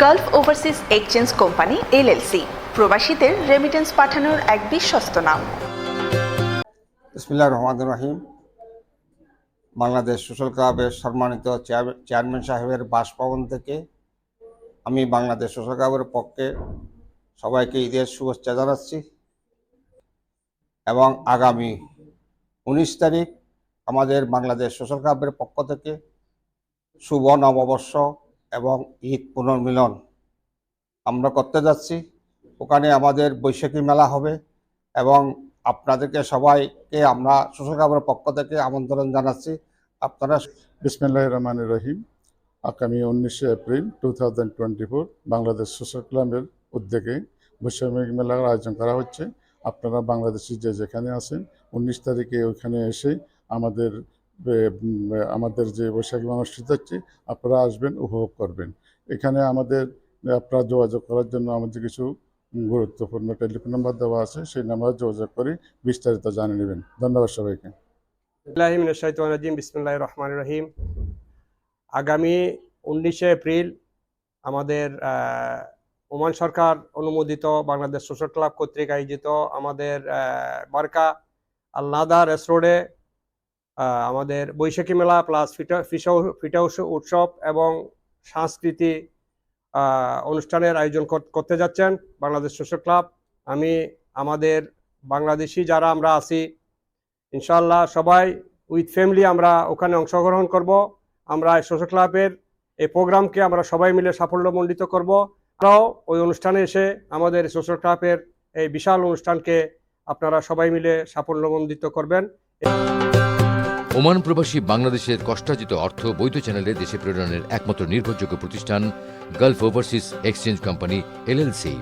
Gulf overseas exchange company LLC. প্রবাসীদের remittance পাঠানোর এক বিশ্বস্ত নাম। ইসমিল্লা রহমান রহিম। বাংলাদেশ সোশ্যাল ক্লাবের সম্মানিত চেয়ার- চেয়ারম্যান সাহেবের বাসভবন থেকে আমি বাংলাদেশ সোশ্যাল ক্লাবের পক্ষে সবাইকে ঈদের শুভেচ্ছা জানাচ্ছি এবং আগামী উনিশ তারিখ আমাদের বাংলাদেশ সোশ্যাল ক্লাবের পক্ষ থেকে শুভ নববর্ষ এবং ঈদ পুনর্মিলন। আমরা করতে যাচ্ছি। ওখানে আমাদের বৈশাখী মেলা হবে এবং আপনাদেরকে সবাইকে আমরা সোশ্যাল পক্ষ থেকে আমন্ত্রণ জানাচ্ছি। আপনারা বিসমিল্লাহ রহমান রহিম। আগামী উনিশে April two thousand twenty four Bangladesh social ক্লাবের উদ্যোগে বৈশাখী মেলার আয়োজন করা হচ্ছে। আপনারা বাংলাদেশি যে যেখানে আছেন, উনিশ তারিখে ওইখানে এসে আমাদের আমাদের যে বৈশাখী অনুষ্ঠিত হচ্ছে, আপনারা আসবেন, উপভোগ করবেন। এখানে আমাদের আপনারা যোগাযোগ করার জন্য আমাদের কিছু গুরুত্বপূর্ণ টেলিফোন নাম্বার দেওয়া আছে, সেই নাম্বারে যোগাযোগ করে বিস্তারিত জানিয়ে নেবেন। ধন্যবাদ সবাইকে। বিসমিল্লাহ রহমান রহিম। আগামী উনিশে এপ্রিল আমাদের ওমান সরকার অনুমোদিত বাংলাদেশ সোশ্যাল ক্লাব কর্তৃক আয়োজিত আমাদের বারকা আল্লাদা রেস আমাদের বৈশাখী মেলা প্লাস ফিটা ফিসা ফিটা উৎসব এবং সাংস্কৃতিক অনুষ্ঠানের আয়োজন করতে যাচ্ছেন বাংলাদেশ সোশ্যাল ক্লাব। আমি, আমাদের বাংলাদেশি যারা আমরা আছি ইনশাল্লাহ সবাই উইথ ফ্যামিলি আমরা ওখানে অংশগ্রহণ করব। আমরা সোশ্যাল ক্লাবের এই প্রোগ্রামকে আমরা সবাই মিলে সাফল্যমণ্ডিত করব। আমরাও ওই অনুষ্ঠানে এসে আমাদের সোশ্যাল ক্লাবের এই বিশাল অনুষ্ঠানকে আপনারা সবাই মিলে সাফল্যমণ্ডিত করবেন। ওমান প্রবাসী বাংলাদেশের কষ্টাজিত অর্থ বৈধ চ্যানেলে দেশে প্রেরণের একমাত্র নির্ভরযোগ্য প্রতিষ্ঠান Gulf overseas exchange company LLC